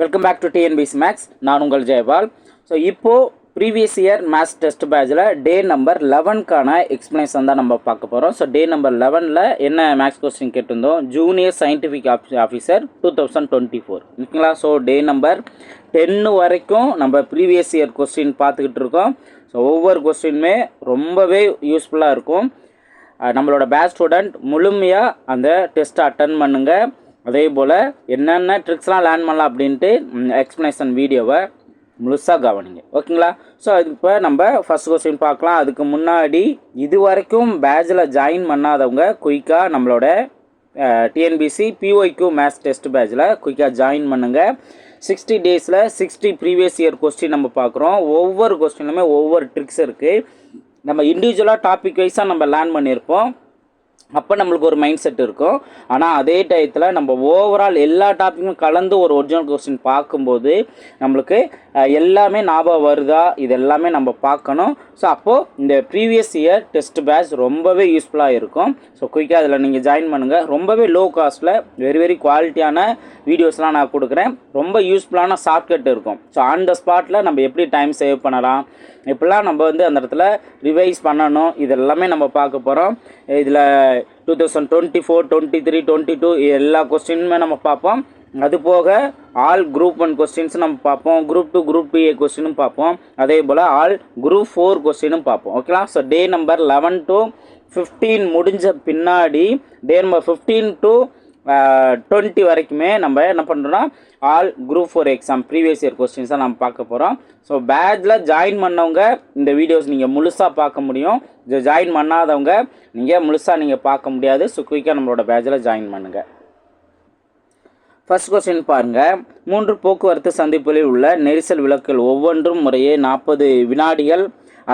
Welcome back to TNPSC maths நான் உங்கள் Jayapal. So இப்போது ப்ரீவியஸ் இயர் மேத்ஸ் டெஸ்ட் பேட்சில் டே நம்பர் லெவன்க்கான எக்ஸ்ப்ளனேஷன் தான் நம்ம பார்க்க போகிறோம் ஸோ டே நம்பர் லெவனில் என்ன மேக்ஸ் கொஸ்டின் கேட்டிருந்தோம்? Junior scientific officer two thousand twenty four ஓகேங்களா? ஸோ டே நம்பர் டென்னு வரைக்கும் நம்ம ப்ரீவியஸ் இயர் கொஸ்டின் பார்த்துக்கிட்டு இருக்கோம். ஸோ ஒவ்வொரு கொஸ்டினுமே ரொம்பவே யூஸ்ஃபுல்லாக இருக்கும். நம்மளோட பேட்ச் ஸ்டூடெண்ட் முழுமையாக அந்த டெஸ்ட்டை அட்டன் பண்ணுங்கள் அதே போல் என்னென்ன ட்ரிக்ஸ்லாம் லேர்ன் பண்ணலாம் அப்படின்ட்டு எக்ஸ்ப்ளனேஷன் வீடியோவை முழுசாக கவனிங்க. ஓகேங்களா? ஸோ அது இப்போ நம்ம ஃபஸ்ட் கொஸ்டின் பார்க்கலாம். அதுக்கு முன்னாடி இது வரைக்கும் பேட்சில் ஜாயின் பண்ணாதவங்க குயிக்காக நம்மளோட டிஎன்பிசி பிஒய்க்கு மேத்ஸ் டெஸ்ட் பேட்சில் குயிக்காக ஜாயின் பண்ணுங்கள் சிக்ஸ்டி டேஸில் சிக்ஸ்டி ப்ரீவியஸ் இயர் கொஸ்டின் நம்ம பார்க்குறோம். ஒவ்வொரு கொஸ்டின்லுமே ஒவ்வொரு ட்ரிக்ஸ் இருக்குது நம்ம இண்டிவிஜுவலாக டாபிக் வைஸாக நம்ம லேர்ன் பண்ணியிருப்போம். அப்போ நம்மளுக்கு ஒரு மைண்ட் செட் இருக்கும். ஆனால் அதே டயத்தில் நம்ம ஓவரால் எல்லா டாப்பிக்கும் கலந்து ஒரு ஒரிஜினல் கொஸ்டின் பார்க்கும்போது நம்மளுக்கு எல்லாமே ஞாபகம் வருதா? இது எல்லாமே நம்ம பார்க்கணும். ஸோ அப்போது இந்த ப்ரீவியஸ் இயர் டெஸ்ட் பேட்ச் ரொம்பவே யூஸ்ஃபுல்லாக இருக்கும். ஸோ குயிக்காக அதில் நீங்கள் ஜாயின் பண்ணுங்கள் ரொம்பவே லோ காஸ்ட்டில் வெரி வெரி குவாலிட்டியான வீடியோஸ்லாம் நான் கொடுக்குறேன். ரொம்ப யூஸ்ஃபுல்லான ஷார்ட்கட் இருக்கும். ஸோ ஆன் த ஸ்பாட்டில் நம்ம எப்படி டைம் சேவ் பண்ணலாம்? இப்படிலாம் நம்ம வந்து அந்த இடத்துல ரிவைஸ் பண்ணணும். இது எல்லாமே நம்ம பார்க்க போகிறோம் இதில் two thousand twenty four twenty three twenty two எல்லா கொஸ்டினுமே நம்ம பார்ப்போம். அது போக ஆல் குரூப் ஒன் கொஸ்டின்ஸ் நம்ம பார்ப்போம் group two group two A கொஸ்டினும் பார்ப்போம். அதே போல் ஆல் குரூப் ஃபோர் கொஸ்டினும் பார்ப்போம். ஓகேங்களா so day number eleven to fifteen முடிஞ்ச பின்னாடி day number fifteen to twenty வரைக்குமே நம்ம என்ன பண்ணுறோன்னா all group four exam previous year questions தான் நம்ம பார்க்க போகிறோம் ஸோ பேட்சில் ஜாயின் பண்ணவங்க இந்த வீடியோஸ் நீங்கள் முழுசாக பார்க்க முடியும். ஜாயின் பண்ணாதவங்க நீங்கள் முழுசாக நீங்கள் பார்க்க முடியாது. ஸோ குயிக்காக நம்மளோட பேட்சில் ஜாயின் பண்ணுங்கள் ஃபர்ஸ்ட் கொஸ்டின் பாருங்க. மூன்று போக்குவரத்து சந்திப்புகளில் உள்ள நெரிசல் விளக்குகள் ஒவ்வொன்றும் முறையே நாற்பது வினாடிகள்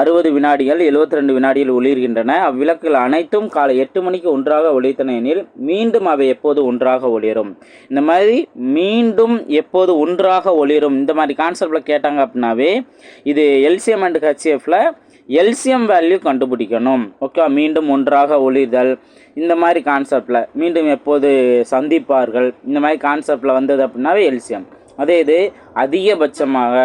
அறுபது வினாடிகள் 72 ரெண்டு வினாடிகள் ஒளிர்கின்றன. அவ்விளக்குகள் அனைத்தும் காலை எட்டு மணிக்கு ஒன்றாக ஒளித்தன எனில் மீண்டும் அவை எப்போது ஒன்றாக ஒளிரும்? இந்த மாதிரி மீண்டும் எப்போது ஒன்றாக ஒளிரும்? இந்த மாதிரி கான்செப்டில் கேட்டாங்க அப்படின்னாவே இது எல்சிஎம் அண்ட் ஹெச்எஃப்ல எல்சிஎம் வேல்யூ கண்டுபிடிக்கணும். ஓகே மீண்டும் ஒன்றாக ஒளிர்தல். இந்த மாதிரி கான்செப்டில் மீண்டும் எப்போது சந்திப்பார்கள்? இந்த மாதிரி கான்செப்டில் வந்தது அப்படின்னாவே எல்சிஎம் அதே இது அதிகபட்சமாக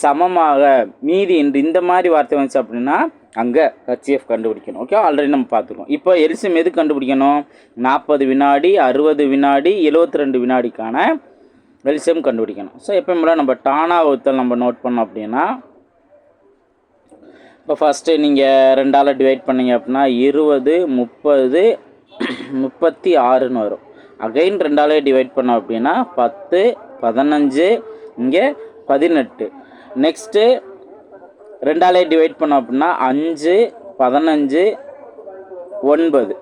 சமமாக மீதி என்று இந்த மாதிரி வார்த்தை வந்துச்சு அப்படின்னா அங்கே ஹச்சிஎஃப் கண்டுபிடிக்கணும். ஓகே ஆல்ரெடி நம்ம பார்த்துருக்கோம். இப்போ எல்சிஎம் எது கண்டுபிடிக்கணும்? நாற்பது வினாடி அறுபது வினாடி 72 ரெண்டு வினாடிக்கான எல்சிஎம் கண்டுபிடிக்கணும். ஸோ எப்போ நம்ம டானா வகுத்தல் நம்ம நோட் பண்ணோம் அப்படின்னா இப்போ ஃபஸ்ட்டு நீங்கள் ரெண்டால் டிவைட் பண்ணீங்க அப்படின்னா இருபது முப்பது முப்பத்தி ஆறுன்னு வரும். அகைன் ரெண்டாலே டிவைட் பண்ணோம் அப்படின்னா பத்து பதினஞ்சு இங்கே பதினெட்டு. நெக்ஸ்ட்டு ரெண்டாலே டிவைட் பண்ணோம் அப்படின்னா அஞ்சு பதினஞ்சு ஒன்பது.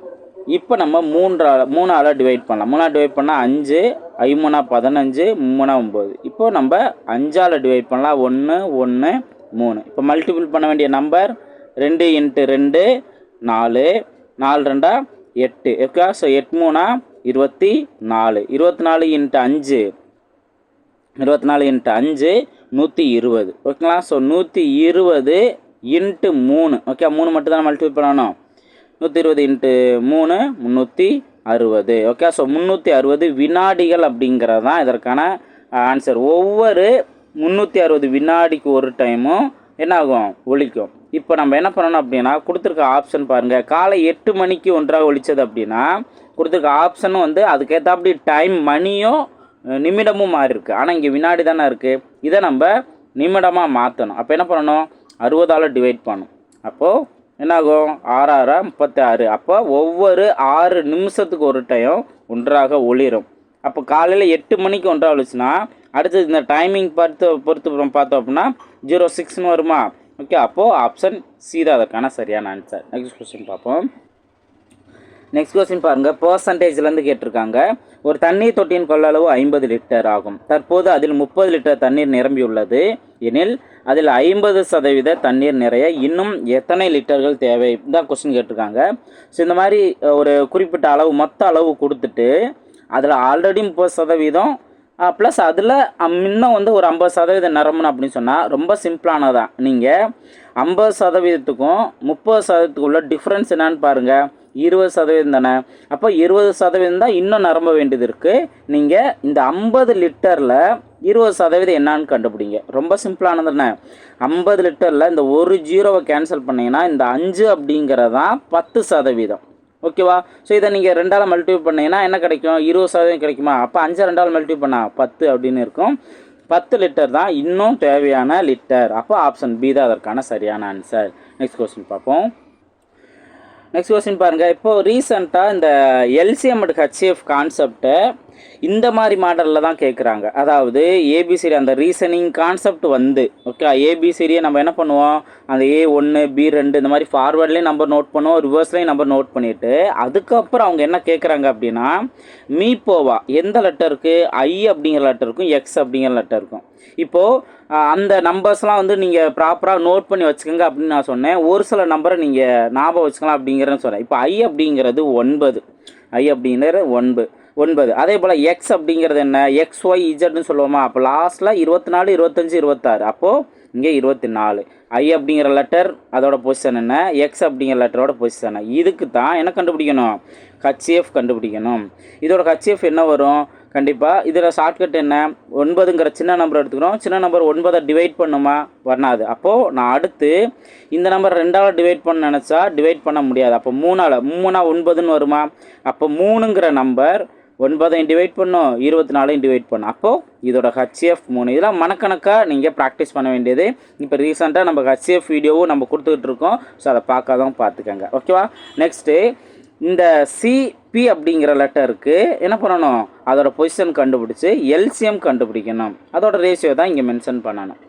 இப்போ நம்ம மூன்றால் மூணால் டிவைட் பண்ணலாம். மூணால் டிவைட் பண்ணால் அஞ்சு ஐமூணா பதினஞ்சு மூணா ஒம்பது இப்போது நம்ம அஞ்சால் டிவைட் பண்ணலாம். ஒன்று ஒன்று மூணு. இப்போ மல்டிபிள் பண்ண வேண்டிய நம்பர் ரெண்டு இன்ட்டு ரெண்டு நாலு. நாலு ரெண்டா எட்டு. ஓகே ஸோ எட்டு மூணா இருபத்தி நாலு. இருபத்தி நாலு இன்ட்டு அஞ்சு. இருபத்தி நாலு இன்ட்டு அஞ்சு நூற்றி இருபது. ஓகேங்களா ஸோ நூற்றி இருபது இன்ட்டு மூணு. ஓகே மூணு மட்டும் தான் மல்டிபிள் பண்ணணும்? நூற்றி இருபது இன்ட்டு மூணு முந்நூற்றி அறுபது. ஓகே ஸோ முந்நூற்றி அறுபது வினாடிகள் அப்படிங்கிறது தான் இதற்கான uh, ஆன்சர் ஒவ்வொரு முந்நூற்றி அறுபது வினாடிக்கு ஒரு டைமும் என்னாகும்? ஒழிக்கும். இப்போ நம்ம என்ன பண்ணணும் அப்படின்னா கொடுத்துருக்க ஆப்ஷன் பாருங்கள் காலை எட்டு மணிக்கு ஒன்றாக ஒழித்தது அப்படின்னா கொடுத்துருக்க ஆப்ஷனும் வந்து அதுக்கேற்றாப்படி டைம் மணியும் நிமிடமும் மாறி இருக்குது ஆனால் இங்கே வினாடி தானே இருக்குது இதை நம்ம நிமிடமாக மாற்றணும் அப்போ என்ன பண்ணணும்? அறுபதால் டிவைட் பண்ணும் அப்போது என்னாகும்? ஆறாறா முப்பத்தி ஆறு அப்போ ஒவ்வொரு ஆறு நிமிஷத்துக்கு ஒரு டைம் ஒன்றாக ஒளிரும். அப்போ காலையில் எட்டு மணிக்கு ஒன்றாக ஒழிச்சுன்னா அடுத்தது இந்த டைமிங் பார்த்து பொறுத்து அப்புறம் பார்த்தோம் அப்படின்னா ஜீரோ சிக்ஸ்னு வருமா? ஓகே அப்போது ஆப்ஷன் சி தான். அதற்கான சரியான ஆன்சர் நெக்ஸ்ட் கொஸ்டின் பார்ப்போம். நெக்ஸ்ட் கொஸ்டின் பாருங்கள் பர்சன்டேஜ்லேருந்து கேட்டிருக்காங்க. ஒரு தண்ணீர் தொட்டியின் கொள்ளளவு ஐம்பது லிட்டர் ஆகும். தற்போது அதில் முப்பது லிட்டர் தண்ணீர் நிரம்பியுள்ளது எனில் அதில் ஐம்பது சதவீத தண்ணீர் நிறைய இன்னும் எத்தனை லிட்டர்கள் தேவை? தான் கொஸ்டின் கேட்டிருக்காங்க. ஸோ இந்த மாதிரி ஒரு குறிப்பிட்ட அளவு மொத்த அளவு கொடுத்துட்டு அதில் ஆல்ரெடி முப்பது சதவீதம் ப்ளஸ் அதில் இன்னும் வந்து ஒரு ஐம்பது சதவீதம் நிரம்பணும் அப்படின்னு சொன்னால் ரொம்ப சிம்பிளானதான் நீங்கள் ஐம்பது சதவீதத்துக்கும் முப்பது சதவீதத்துக்கு உள்ள டிஃப்ரென்ஸ் என்னன்னு பாருங்கள் இருபது சதவீதம் தானே? அப்போ இருபது சதவீதம் தான் இன்னும் நிரம்ப வேண்டியது இருக்குது நீங்கள் இந்த ஐம்பது லிட்டரில் இருபது சதவீதம் என்னான்னு கண்டுபிடிங்க. ரொம்ப சிம்பிளானது தானே? ஐம்பது லிட்டரில் இந்த ஒரு ஜீரோவை கேன்சல் பண்ணிங்கன்னா இந்த அஞ்சு அப்படிங்கிறதான் பத்து சதவீதம். ஓகேவா? ஸோ இதை நீங்கள் ரெண்டால் மல்டிப்ளை பண்ணீங்கன்னா என்ன கிடைக்கும்? இருபது சதவீதம் கிடைக்குமா? அப்போ அஞ்சு ரெண்டால் மல்டிப்ளை பண்ணா பத்து அப்படின்னு இருக்கும். பத்து லிட்டர் தான் இன்னும் தேவையான லிட்டர் அப்போ ஆப்ஷன் பி தான் அதற்கான சரியான ஆன்சர் நெக்ஸ்ட் கொஸ்டின் பார்ப்போம். நெக்ஸ்ட் கொஸ்டின் பாருங்கள் இப்போது ரீசெண்டாக இந்த எல்சிஎம் அண்ட் ஹெச்எஃப் கான்செப்டை இந்த மாதிரி மாடலில் தான் கேட்குறாங்க அதாவது ஏபிசிடி அந்த ரீசனிங் கான்செப்ட் வந்து ஓகே ஏபிசிடியை நம்ம என்ன பண்ணுவோம்? அந்த ஏ ஒன்று பி ரெண்டு இந்த மாதிரி ஃபார்வர்ட்லேயும் நம்பர் நோட் பண்ணுவோம் ரிவர்ஸ்லேயும் நம்பர் நோட் பண்ணிவிட்டு அதுக்கப்புறம் அவங்க என்ன கேட்குறாங்க அப்படின்னா மீப்போவா எந்த லெட்டருக்கு ஐ அப்படிங்கிற லெட்டர் இருக்கும் எக்ஸ் அப்படிங்கிற லெட்டர் இருக்கும். இப்போது அந்த நம்பர்ஸ்லாம் வந்து நீங்கள் ப்ராப்பராக நோட் பண்ணி வச்சுக்கோங்க அப்படின்னு நான் சொன்னேன். ஒரு சில நம்பரை நீங்கள் ஞாபகம் வச்சுக்கலாம் அப்படிங்கிறேன்னு சொன்னேன். இப்போ ஐ அப்படிங்கிறது ஒன்பது. ஐ அப்படிங்கிறது ஒன்பது. ஒன்பது. அதே போல் எக்ஸ் அப்படிங்கிறது என்ன? எக்ஸ் ஒய் இஜட்னு சொல்லுவோமா? அப்போ லாஸ்ட்டில் இருபத்தி நாலு இருபத்தஞ்சி இருபத்தாறு. அப்போது இங்கே இருபத்தி நாலு ஐ அப்படிங்கிற லெட்டர் அதோட பொசிஷன் என்ன? எக்ஸ் அப்படிங்கிற லெட்டரோட பொசிஷன் இதுக்கு தான் என்ன கண்டுபிடிக்கணும்? ஹச்சிஎஃப் கண்டுபிடிக்கணும். இதோட ஹச்சிஎஃப் என்ன வரும்? கண்டிப்பாக இதில் ஷார்ட்கட் என்ன? ஒன்பதுங்கிற சின்ன நம்பர் எடுத்துக்கிறோம். சின்ன நம்பர் ஒன்பதை டிவைட் பண்ணுமா? வராது அப்போது நான் அடுத்து இந்த நம்பர் ரெண்டாவது டிவைட் பண்ண நினச்சா டிவைட் பண்ண முடியாது. அப்போ மூணால் மூணா ஒன்பதுன்னு வருமா? அப்போ மூணுங்கிற நம்பர் ஒன்பதையும் டிவைட் பண்ணும் இருபத்தி நாலையும் டிவைட் பண்ணும் அப்போது இதோட ஹச்சிஎஃப் மூணு. இதெல்லாம் மனக்கணக்காக நீங்கள் ப்ராக்டிஸ் பண்ண வேண்டியது. இப்போ ரீசெண்டாக நம்ம ஹச்சிஎஃப் வீடியோவும் நம்ம கொடுத்துக்கிட்டு இருக்கோம். ஸோ அதை பார்க்காதவங்க பார்த்துக்கோங்க. ஓகேவா நெக்ஸ்ட்டு இந்த சிபி அப்படிங்கிற லெட்டருக்கு என்ன பண்ணணும்? அதோட பொசிஷன் கண்டுபிடிச்சி எல்சிஎம் கண்டுபிடிக்கணும். அதோட ரேஷியோ தான் இங்கே மென்ஷன் பண்ணணும்.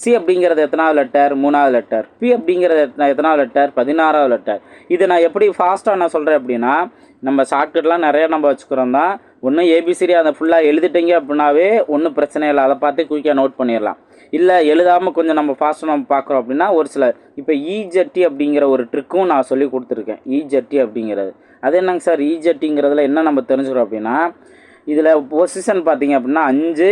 சி அப்படிங்கிறது எத்தனாவது லெட்டர் மூணாவது லெட்டர் பி அப்படிங்கிறது எத்தனாவது லெட்டர் பதினாறாவது லெட்டர் இதை நான் எப்படி ஃபாஸ்ட்டாக நான் சொல்கிறேன் அப்படின்னா நம்ம ஷார்ட்கட்லாம் நிறைய நம்ம வச்சுக்கிறோம் தான். ஒன்றும் ஏபிசிடி அதை ஃபுல்லாக எழுதிட்டீங்க அப்படின்னாவே ஒன்றும் பிரச்சனை இல்லை. அதை பார்த்து குயிக்காக நோட் பண்ணிடலாம். இல்லை எழுதாமல் கொஞ்சம் நம்ம ஃபாஸ்ட்டாக நம்ம பார்க்குறோம் அப்படின்னா ஒரு சிலர் இப்போ இஜெட்டி அப்படிங்கிற ஒரு ட்ரிக்கும் நான் சொல்லி கொடுத்துருக்கேன். இஜெட்டி அப்படிங்கிறது. அது என்னங்க சார்? இஜெட்டிங்கிறதுல என்ன நம்ம தெரிஞ்சுக்கிறோம் அப்படின்னா இதில் பொசிஷன் பார்த்தீங்க அப்படின்னா அஞ்சு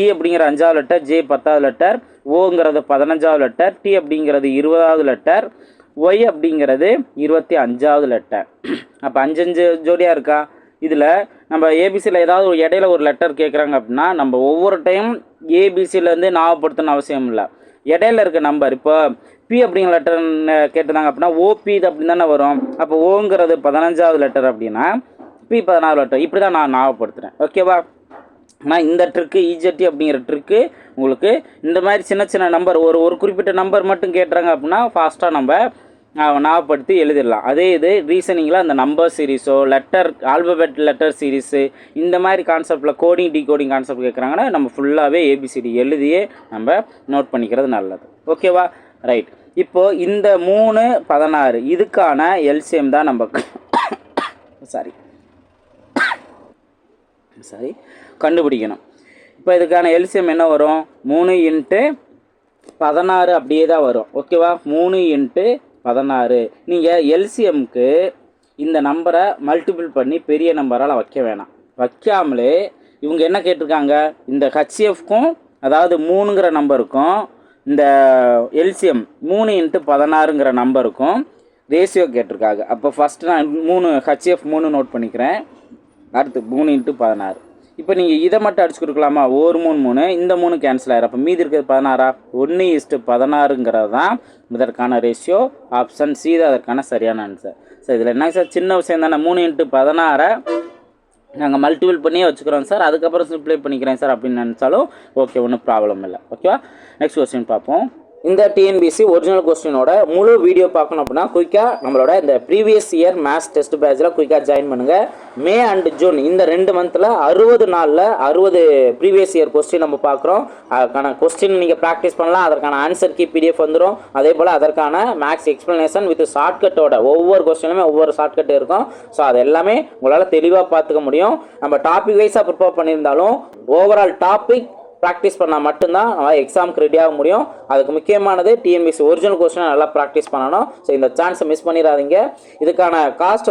இ அப்படிங்கிற அஞ்சாவது லெட்டர் ஜே பத்தாவது லெட்டர் ஓங்கிறது பதினஞ்சாவது லெட்டர் டி அப்படிங்கிறது இருபதாவது லெட்டர் ஒய் அப்படிங்கிறது இருபத்தி அஞ்சாவது லெட்டர் அப்போ அஞ்சஞ்சு ஜோடியாக இருக்கா? இதில் நம்ம ஏபிசியில் ஏதாவது ஒரு இடையில ஒரு லெட்டர் கேட்குறாங்க அப்படின்னா நம்ம ஒவ்வொரு டைம் ஏபிசியிலேருந்து ஞாபகப்படுத்தணும் அவசியம் இல்லை. இடையில இருக்க நம்பர் இப்போ பி அப்படிங்கிற லெட்டர் கேட்டிருந்தாங்க அப்படின்னா ஓபி இது அப்படின்னு தானே வரும். அப்போ ஓங்கிறது பதினஞ்சாவது லெட்டர் அப்படின்னா பி பதினாறு லெட்டர் இப்படி தான் நான் ஞாபகப்படுத்துகிறேன் ஓகேவா ஆனால் இந்த ட்ரிக்கு இஜெட்டி அப்படிங்கிற ட்ரிக்கு உங்களுக்கு இந்த மாதிரி சின்ன சின்ன நம்பர் ஒரு ஒரு குறிப்பிட்ட நம்பர் மட்டும் கேட்டுறாங்க அப்படின்னா ஃபாஸ்ட்டாக நம்ம ஞாபகப்படுத்தி எழுதிடலாம். அதே இது ரீசனிங்கில் அந்த நம்பர் சீரிஸோ லெட்டர் ஆல்பபெட் லெட்டர் சீரிஸு இந்த மாதிரி கான்செப்டில் கோடிங் டிகோடிங் கான்செப்ட் கேட்குறாங்கன்னா நம்ம ஃபுல்லாகவே ஏபிசிடி எழுதியே நம்ம நோட் பண்ணிக்கிறது நல்லது. ஓகேவா ரைட் இப்போது இந்த மூணு பதினாறு இதுக்கான எல்சிஎம் தான் நம்ம சாரி சாரி கண்டுபிடிக்கணும். இப்போ இதுக்கான எல்சியம் என்ன வரும்? மூணு இன்ட்டு பதினாறு அப்படியே தான் வரும். ஓகேவா மூணு இன்ட்டு பதினாறு. நீங்கள் எல்சிஎம்க்கு இந்த நம்பரை மல்டிபிள் பண்ணி பெரிய நம்பரால் வைக்க வேணாம். வைக்காமலே இவங்க என்ன கேட்டிருக்காங்க? இந்த ஹச்சிஎஃப்க்கும் அதாவது மூணுங்கிற நம்பருக்கும் இந்த எல்சிஎம் மூணு இன்ட்டு பதினாறுங்கிற நம்பருக்கும் ரேஷியோ கேட்டிருக்காங்க. அப்போ ஃபஸ்ட்டு நான் மூணு ஹச்சிஎஃப் மூணு நோட் பண்ணிக்கிறேன். அடுத்து மூணு இன்ட்டு பதினாறு. இப்போ நீங்கள் இதை மட்டும் அடிச்சு கொடுக்கலாமா? ஒரு மூணு மூணு. இந்த மூணு கேன்சல் ஆயிரும். அப்போ மீதி இருக்கிறது பதினாறா? ஒன்று இஸ்ட்டு பதினாறுங்கிறது தான் இதற்கான ரேஷியோ ஆப்ஷன் சி தான் அதற்கான சரியான ஆன்சர் சார் இதில் என்ன சார் சின்ன விஷயம் தானே. மூணு இன்ட்டு பதினாறை. நாங்கள் மல்டிபிள் பண்ணியே வச்சுக்கிறோம் சார் அதுக்கப்புறம் சிம்ப்ளை பண்ணிக்கிறேன் சார் அப்படின்னு நினச்சாலும் ஓகே ஒன்றும் ப்ராப்ளம் இல்லை. ஓகேவா நெக்ஸ்ட் கொஸ்டின் பார்ப்போம். இந்த டிஎன்பிசி ஒரிஜினல் கொஸ்டினோட முழு வீடியோ பார்க்கணும் அப்படின்னா குயிக்காக நம்மளோட இந்த ப்ரீவியஸ் இயர் மேத்ஸ் டெஸ்ட் பேட்சில் குயிக்காக ஜாயின் பண்ணுங்கள் மே அண்ட் ஜூன் இந்த ரெண்டு மந்தில் அறுபது நாளில் அறுபது ப்ரீவியஸ் இயர் கொஸ்டின் நம்ம பார்க்குறோம். அதுக்கான கொஸ்டின் நீங்கள் ப்ராக்டிஸ் பண்ணலாம். அதற்கான ஆன்சர் கீ பிடிஎஃப் வந்துடும் அதே போல் அதற்கான மேக்ஸ் எக்ஸ்ப்ளனேஷன் வித் ஷார்ட்கட்டோட ஒவ்வொரு கொஸ்டினுமே ஒவ்வொரு ஷார்ட்கட் இருக்கும். ஸோ அது எல்லாமே உங்களால் தெளிவாக பார்த்துக்க முடியும். நம்ம டாபிக் வைஸாக ப்ரிப்பேர் பண்ணியிருந்தாலும் ஓவரால் டாபிக் ப்ராக்டிஸ் பண்ணால் மட்டும்தான் நம்ம எக்ஸாமுக்கு ரெடி ஆக முடியும். அதுக்கு முக்கியமானது டிஎன்பிசி ஒரிஜினல் கொஸ்டினை நல்லா ப்ராக்டிஸ் பண்ணணும். ஸோ இந்த சான்ஸை மிஸ் பண்ணிடாதீங்க. இதுக்கான cost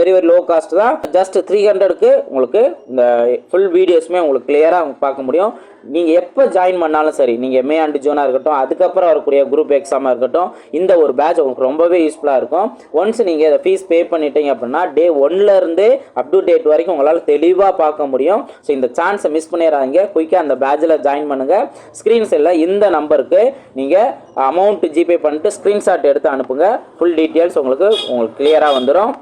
very very low cost தான். ஜஸ்ட் த்ரீ ஹண்ட்ரடுக்கு உங்களுக்கு இந்த ஃபுல் வீடியோஸுமே உங்களுக்கு கிளியராக பார்க்க முடியும். நீங்கள் எப்போ ஜாயின் பண்ணாலும் சரி நீங்கள் மே அண்ட் ஜூனாக இருக்கட்டும் அதுக்கப்புறம் வரக்கூடிய குரூப் எக்ஸாமாக இருக்கட்டும் இந்த ஒரு பேட்ச் உங்களுக்கு ரொம்பவே யூஸ்ஃபுல்லாக இருக்கும். ஒன்ஸ் நீங்கள் இதை ஃபீஸ் பே பண்ணிட்டீங்க அப்படின்னா டே ஒன்லேருந்து அப் டு டேட் வரைக்கும் உங்களால் தெளிவாக பார்க்க முடியும். ஸோ இந்த சான்ஸை மிஸ் பண்ணிடாதீங்க. குயிக்காக அந்த பேட்சில் ஜாயின் பண்ணுங்கள் ஸ்க்ரீன் செல்லில் இந்த நம்பருக்கு நீங்கள் அமௌண்ட் ஜிபே பண்ணிட்டு ஸ்க்ரீன்ஷாட் எடுத்து அனுப்புங்க. ஃபுல் டீட்டெயில்ஸ் உங்களுக்கு உங்களுக்கு கிளியராக வந்துடும்